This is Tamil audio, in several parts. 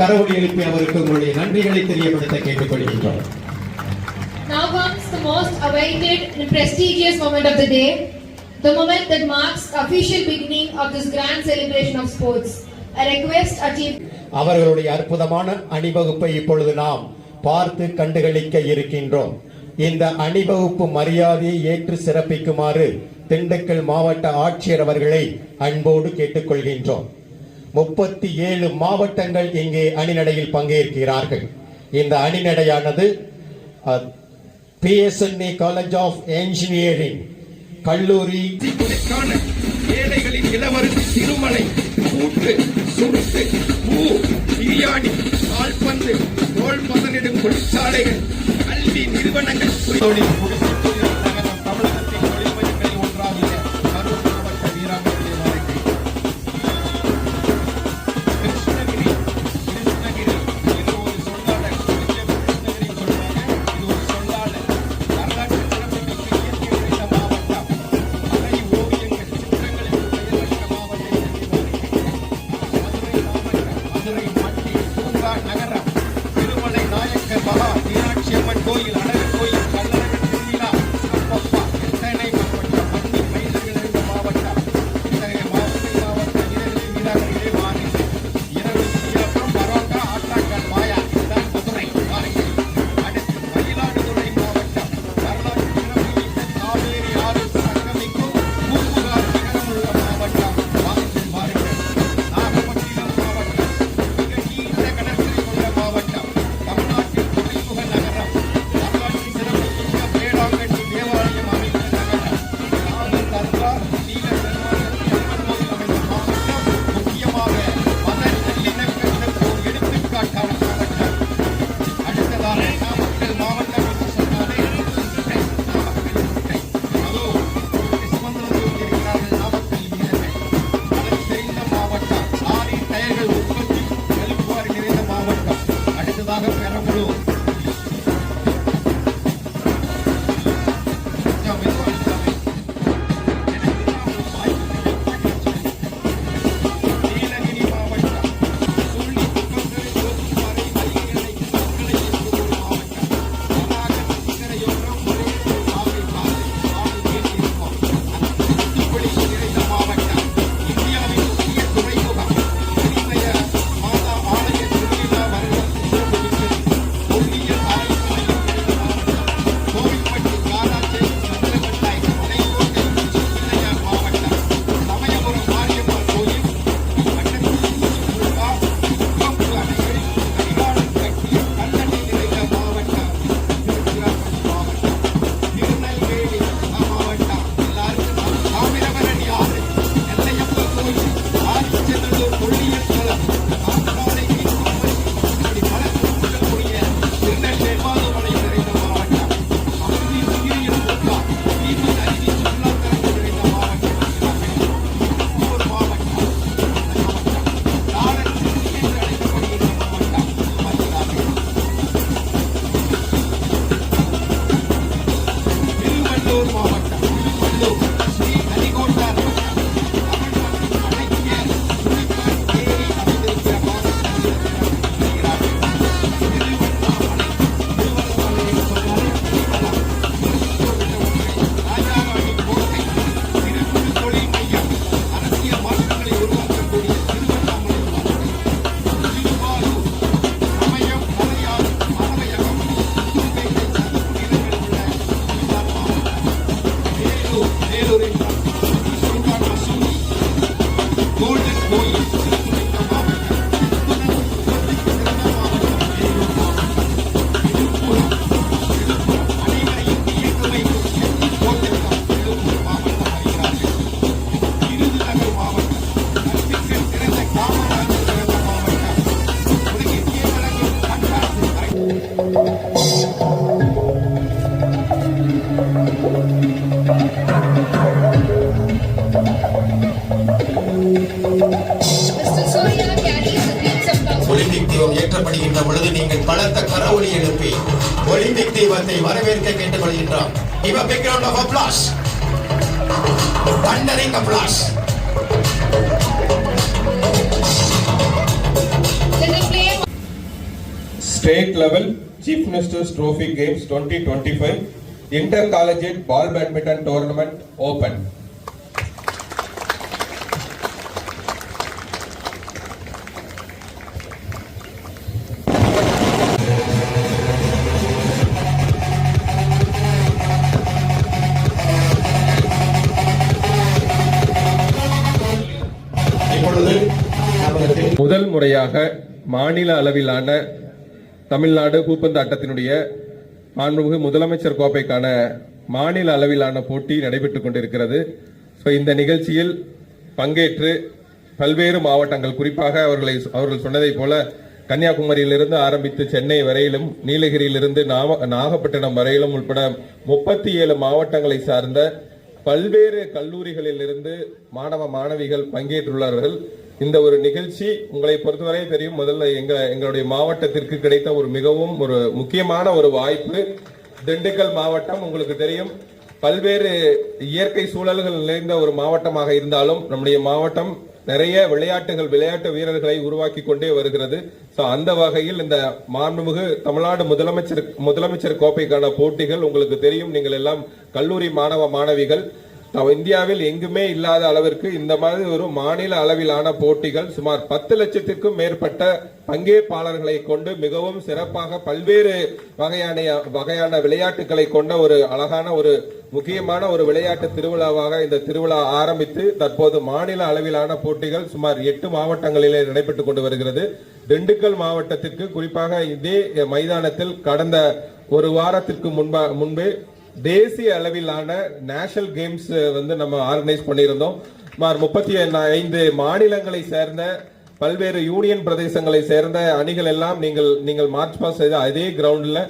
கரவொலி எழுப்பி அவருக்கு உங்களுடைய நன்றிகளை தெரியப்படுத்த கேட்டுக்கொள்கின்றோம். Now comes the most awaited and prestigious moment of the day, the moment that marks official beginning of this grand celebration of sports. I request our அவர்களுடைய அற்புதமான அணிவகுப்பை இப்பொழுது நாம் பார்த்து கண்டுகளிக்க இருக்கின்றோம். இந்த அணிவகுப்பு மரியாதையை ஏற்று சிறப்பிக்குமாறு திண்டுக்கல் மாவட்ட ஆட்சியர் அவர்களை அன்போடு கேட்டுக்கொள்கின்றோம். முப்பத்தி ஏழு மாவட்டங்கள் இங்கே அணிநடையில் பங்கேற்கிறார்கள். இந்த அணிநடையானது பிஎஸ்என்ஏ காலேஜ் ஆஃப் என்ஜினியரிங் கல்லூரி ஏழைகளின் இளவரசி திருமலை கூட்டு சுருட்டு பூ பிரியாணி கால்பந்து தோல் பதனிடும் தொழிற்சாலைகள் கல்வி நிறுவனங்கள் ஒளி எழுப்பி ஒலிம்பிக் தீபத்தை வரவேற்க கேட்டுக்கொள்கின்றோம். இவ big round applause thundering applause state level chief ministers trophy games twenty twenty five inter college ball badminton tournament open முதல் முறையாக மாநில அளவிலான தமிழ்நாடு பூப்பந்து ஆட்டத்தினுடைய மாண்புமிகு முதலமைச்சர் கோப்பைக்கான மாநில அளவிலான போட்டி நடைபெற்றுக் கொண்டிருக்கிறது. ஸோ இந்த நிகழ்ச்சியில் பங்கேற்று பல்வேறு மாவட்டங்கள் குறிப்பாக அவர்களை அவர்கள் சொன்னதை போல கன்னியாகுமரியிலிருந்து ஆரம்பித்து சென்னை வரையிலும் நீலகிரியிலிருந்து நாகப்பட்டினம் வரையிலும் உட்பட முப்பத்தி ஏழு மாவட்டங்களை சார்ந்த பல்வேறு கல்லூரிகளிலிருந்து மாணவ மாணவிகள் பங்கேற்றுள்ளார்கள். இந்த ஒரு நிகழ்ச்சி உங்களை பொறுத்தவரை தெரியும் முதல்ல எங்க எங்களுடைய மாவட்டத்திற்கு கிடைத்த ஒரு மிகவும் ஒரு முக்கியமான ஒரு வாய்ப்பு. திண்டுக்கல் மாவட்டம் உங்களுக்கு தெரியும். பல்வேறு இயற்கை சூழல்கள் நிறைந்த ஒரு மாவட்டமாக இருந்தாலும் நம்முடைய மாவட்டம் நிறைய விளையாட்டுகள் விளையாட்டு வீரர்களை உருவாக்கி கொண்டே வருகிறது. ஸோ அந்த வகையில் இந்த மாண்புமிகு தமிழ்நாடு முதலமைச்சர் முதலமைச்சர் கோப்பைக்கான போட்டிகள் உங்களுக்கு தெரியும். நீங்கள் எல்லாம் கல்லூரி மாணவ மாணவிகள். இந்தியாவில் எங்குமே இல்லாத அளவிற்கு இந்த மாதிரி ஒரு மாநில அளவிலான போட்டிகள் சுமார் பத்து லட்சத்திற்கும் மேற்பட்ட பங்கேற்பாளர்களை கொண்டு மிகவும் சிறப்பாக பல்வேறு வகையான வகையான விளையாட்டுகளை கொண்ட ஒரு அழகான ஒரு முக்கியமான ஒரு விளையாட்டு திருவிழாவாக இந்த திருவிழா ஆரம்பித்து தற்போது மாநில அளவிலான போட்டிகள் சுமார் எட்டு மாவட்டங்களிலே நடைபெற்றுக் கொண்டு வருகிறது. திண்டுக்கல் மாவட்டத்திற்கு குறிப்பாக இதே மைதானத்தில் கடந்த ஒரு வாரத்திற்கு முன்பா முன்பே தேசிய அளவிலான நேஷனல் கேம்ஸ் வந்து நம்ம ஆர்கனைஸ் பண்ணியிருந்தோம். சுமார் முப்பத்தி ஐந்து மாநிலங்களை சேர்ந்த பல்வேறு யூனியன் பிரதேசங்களை சேர்ந்த அணிகள் எல்லாம் நீங்கள் நீங்கள் மார்ச் பாஸ் செய்த அதே கிரவுண்டில்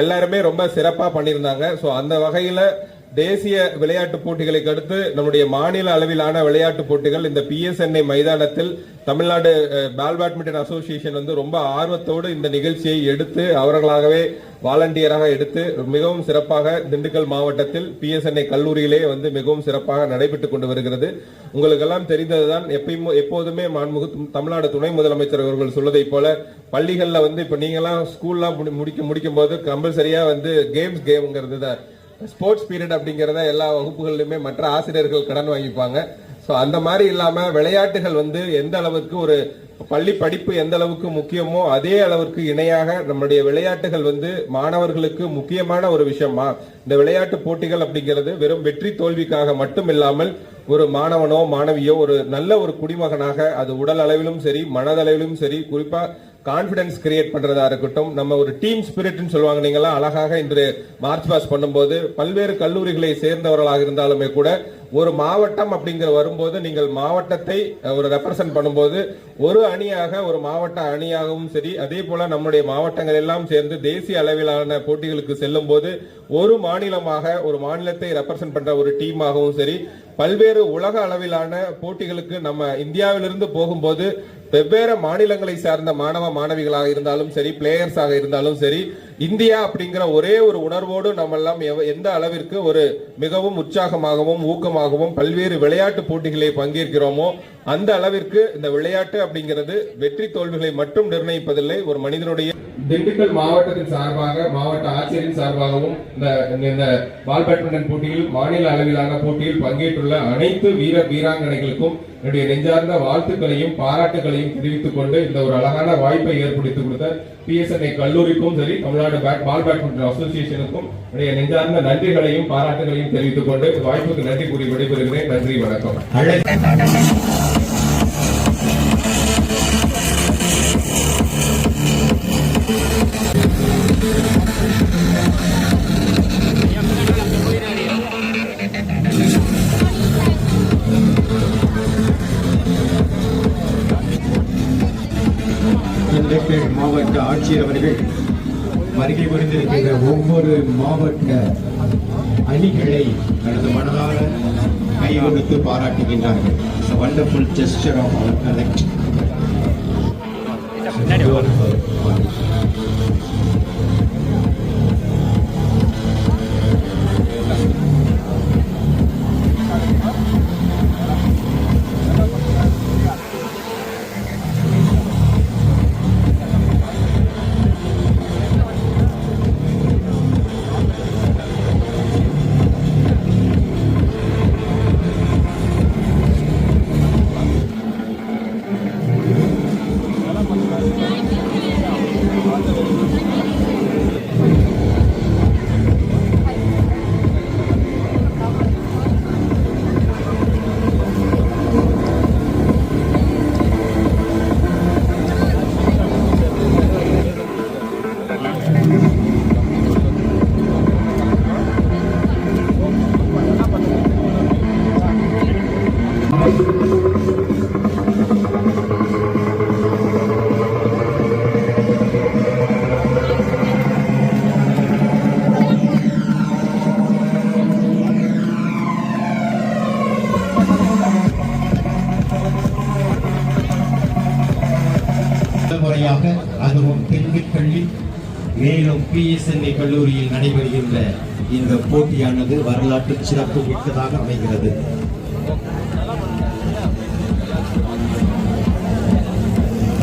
எல்லாருமே ரொம்ப சிறப்பாக பண்ணியிருந்தாங்க. ஸோ அந்த வகையில் தேசிய விளையாட்டு போட்டிகளுக்கு அடுத்து நம்முடைய மாநில அளவிலான விளையாட்டு போட்டிகள் இந்த பிஎஸ்என்ஐ மைதானத்தில் தமிழ்நாடு பால் பேட்மிண்டன் அசோசியேஷன் வந்து ரொம்ப ஆர்வத்தோடு இந்த நிகழ்ச்சியை எடுத்து அவர்களாகவே வாலண்டியராக எடுத்து மிகவும் சிறப்பாக திண்டுக்கல் மாவட்டத்தில் பிஎஸ்என்ஐ கல்லூரியிலே வந்து மிகவும் சிறப்பாக நடைபெற்றுக் கொண்டு வருகிறது. உங்களுக்கெல்லாம் தெரிந்ததுதான் எப்பயும் எப்போதுமே மாண்புமிகு தமிழ்நாடு துணை முதலமைச்சர் அவர்கள் சொல்வதை போல பள்ளிகளில் வந்து இப்ப நீங்கெல்லாம் ஸ்கூல்லாம் முடி- முடிக்க முடிக்கும் போது கம்பல்சரியா வந்து கேம்ஸ் கேம்ங்கிறது தான் ஸ்போர்ட்ஸ் பீரியட் அப்படிங்கறத எல்லா வகுப்புகள்லையுமே மற்ற ஆசிரியர்கள் கடன் வாங்கிப்பாங்க. ஸோ அந்த மாதிரி இல்லாமல் விளையாட்டுகள் வந்து எந்த அளவுக்கு ஒரு பள்ளி படிப்பு எந்த அளவுக்கு முக்கியமோ அதே அளவுக்கு இணையாக நம்முடைய விளையாட்டுகள் வந்து மாணவர்களுக்கு முக்கியமான ஒரு விஷயமா இந்த விளையாட்டு போட்டிகள் அப்படிங்கிறது வெறும் வெற்றி தோல்விக்காக மட்டும் இல்லாமல் ஒரு மாணவனோ மாணவியோ ஒரு நல்ல ஒரு குடிமகனாக அது உடல் அளவிலும் சரி மனதளவிலும் சரி குறிப்பாக கான்பிடன்ஸ் கிரியேட் பண்றதா இருக்கட்டும் நம்ம ஒரு டீம் ஸ்பிரிட்னு சொல்லுவாங்க நீங்களாம் அழகாக இன்று மார்ச் பாஸ் பண்ணும்போது பல்வேறு கல்லூரிகளை சேர்ந்தவர்களாக இருந்தாலுமே கூட ஒரு மாவட்டம் அப்படிங்கிற வரும்போது நீங்கள் மாவட்டத்தை ஒரு ரெப்ரசன்ட் பண்ணும்போது ஒரு அணியாக ஒரு மாவட்ட அணியாகவும் சரி அதே போல நம்முடைய மாவட்டங்கள் எல்லாம் சேர்ந்து தேசிய அளவிலான போட்டிகளுக்கு செல்லும் போது ஒரு மாநிலமாக ஒரு மாநிலத்தை ரெப்ரசன்ட் பண்ற ஒரு டீமாகவும் சரி பல்வேறு உலக அளவிலான போட்டிகளுக்கு நம்ம இந்தியாவிலிருந்து போகும்போது வெவ்வேறு மாநிலங்களை சார்ந்த மாணவ மாணவிகளாக இருந்தாலும் சரி பிளேயர்ஸாக இருந்தாலும் சரி இந்தியா அப்படிங்கிற ஒரே ஒரு உணர்வோடு நம்ம எல்லாம் எந்த அளவிற்கு ஒரு மிகவும் உற்சாகமாகவும் ஊக்கமாகவும் பல்வேறு விளையாட்டு போட்டிகளை பங்கேற்கிறோமோ அந்த அளவிற்கு இந்த விளையாட்டு அப்படிங்கிறது வெற்றி தோல்விகளை மட்டும் நிர்ணயிப்பதில்லை ஒரு மனிதனுடைய திண்டுக்கல் மாவட்டத்தின் சார்பாக மாவட்ட ஆட்சியரின் சார்பாகவும் இந்த பால் பேட்மிண்டன் போட்டியில் மாநில அளவிலான போட்டியில் பங்கேற்றுள்ள அனைத்து வீர வீராங்கனைகளுக்கும் என்னுடைய நெஞ்சார்ந்த வாழ்த்துக்களையும் பாராட்டுகளையும் தெரிவித்துக் கொண்டு இந்த ஒரு அழகான வாய்ப்பை ஏற்படுத்தி கொடுத்த பிஎஸ்என்ஐ கல்லூரிக்கும் சரி தமிழ்நாடு பால் பேட்மிண்டன் அசோசியேஷனுக்கும் என்னுடைய நெஞ்சார்ந்த நன்றிகளையும் பாராட்டுகளையும் தெரிவித்துக் கொண்டு வாய்ப்புக்கு நன்றி கூறி விடைபெறுகிறேன். நன்றி வணக்கம். ஆட்சியர் அவர்கள் வருகை புரிந்திருக்கின்ற ஒவ்வொரு மாவட்ட அணிகளை தனது மனதார கை கொடுத்து பாராட்டுகின்றார்கள் wonderful gesture of our collector அதுவும் திண்டுக்கல்லில் மேலும் பிஎஸ்என்ஏ கல்லூரியில் நடைபெறுகின்ற இந்த போட்டியானது வரலாற்று சிறப்பு மிக்கதாக அமைகிறது.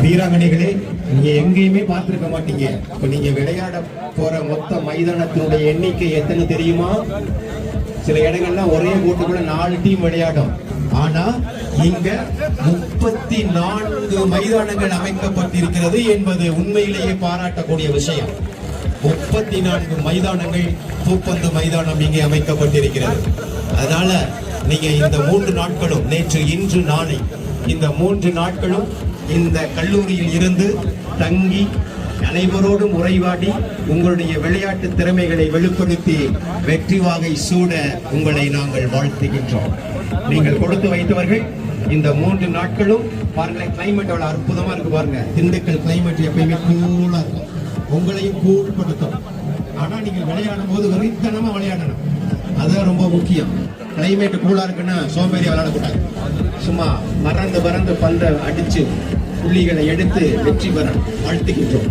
வீராங்கனைகளே நீங்க எங்கேயுமே பார்த்திருக்க மாட்டீங்க. இப்ப நீங்க விளையாட போற மொத்த மைதானத்தினுடைய எண்ணிக்கை எத்தனை தெரியுமா? சில இடங்கள்ல ஒரே போட்டுக்குள்ள நாலு டீம் விளையாடும். ஆனா இங்க முப்பத்தி நான்கு மைதானங்கள் அமைக்கப்பட்டிருக்கிறது என்பது உண்மையிலேயே பாராட்டக்கூடிய விஷயம். முப்பத்தி நான்கு மைதானங்கள் பூப்பந்து மைதானம் இங்கே அமைக்கப்பட்டிருக்கிறது. அதனால நீங்க இந்த மூன்று நாட்களும் நேற்று இன்று நாளை இந்த மூன்று நாட்களும் இந்த கல்லூரியில் இருந்து தங்கி அனைவரோடும் உரைவாடி உங்களுடைய விளையாட்டு திறமைகளை வெளிப்படுத்தி வெற்றி வாகை சூட உங்களை நாங்கள் வாழ்த்துகின்றோம். நீங்கள் கொடுத்து வைத்தவர்கள் இந்த மூன்று நாட்களும் பாருங்களேன் கிளைமேட் அவ்வளோ அற்புதமா இருக்கு பாருங்க. திண்டுக்கல் கிளைமேட் எப்பயுமே கூலா இருக்கும். உங்களையும் கூழ்படுத்தும் ஆனா நீங்க விளையாடும் போது வெறித்தனமா விளையாடணும். அதுதான் ரொம்ப முக்கியம். கிளைமேட் கூலா இருக்குன்னா சோம்பேறி விளையாடக்கூடாது. சும்மா மறந்து மறந்து பந்த அடிச்சு புள்ளிகளை எடுத்து வெற்றி பெற வாழ்த்துகின்றோம்.